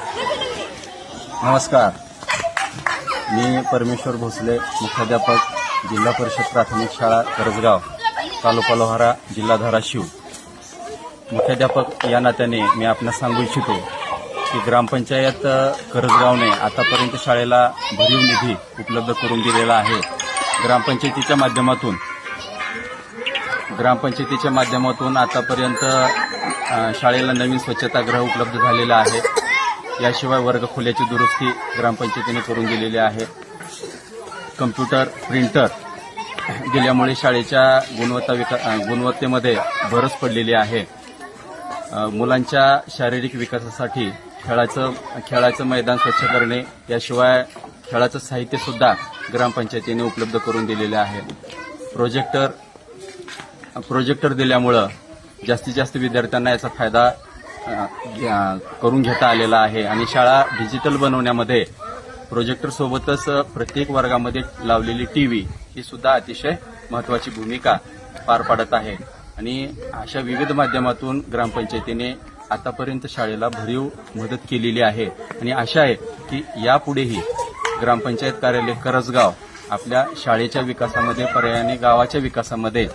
नमस्कार. मी परमेश्वर भोसले मुख्याध्यापक जिल्हा परिषद प्राथमिक शाळा करजगाव तालुका लोहारा जिल्हा धाराशिव. मुख्याध्यापक या नात्याने मी आपणास सांगू इच्छितो की ग्रामपंचायत करजगावने आतापर्यंत शाळेला भरीव निधी उपलब्ध करून दिलेला आहे. ग्रामपंचायतीच्या माध्यमातून. ग्रामपंचायतीच्या माध्यमातून आतापर्यंत शाळेला नवीन स्वच्छतागृह उपलब्ध झालेलं आहे. याशिवाय वर्गखोल्याची दुरुस्ती ग्रामपंचायतीने करून दिलेली आहे. कम्प्युटर प्रिंटर दिल्यामुळे शाळेच्या गुणवत्ता विका गुणवत्तेमध्ये भरच पडलेली आहे. मुलांच्या शारीरिक विकासासाठी खेळाचं खेळाचं मैदान स्वच्छ करणे याशिवाय खेळाचं साहित्यसुद्धा ग्रामपंचायतीने उपलब्ध करून दिलेले आहे. प्रोजेक्टर प्रोजेक्टर दिल्यामुळं जास्तीत जास्त विद्यार्थ्यांना याचा फायदा करून घेता आलेला आहे. आणि शाळा डिजिटल बनवण्यामध्ये प्रोजेक्टरसोबतच प्रत्येक वर्गामध्ये लावलेली टीव्ही ही सुद्धा अतिशय महत्वाची भूमिका पार पाडत आहे. आणि अशा विविध माध्यमातून ग्रामपंचायतीने आतापर्यंत शाळेला भरीव मदत केलेली आहे. आणि आशा आहे की यापुढेही ग्रामपंचायत कार्यालय करसगाव आपल्या शाळेच्या विकासामध्ये पर्यायाने गावाच्या विकासामध्ये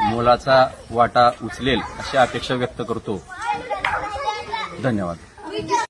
मोलाचा वाटा उचलेल अशी अपेक्षा व्यक्त करतो. धन्यवाद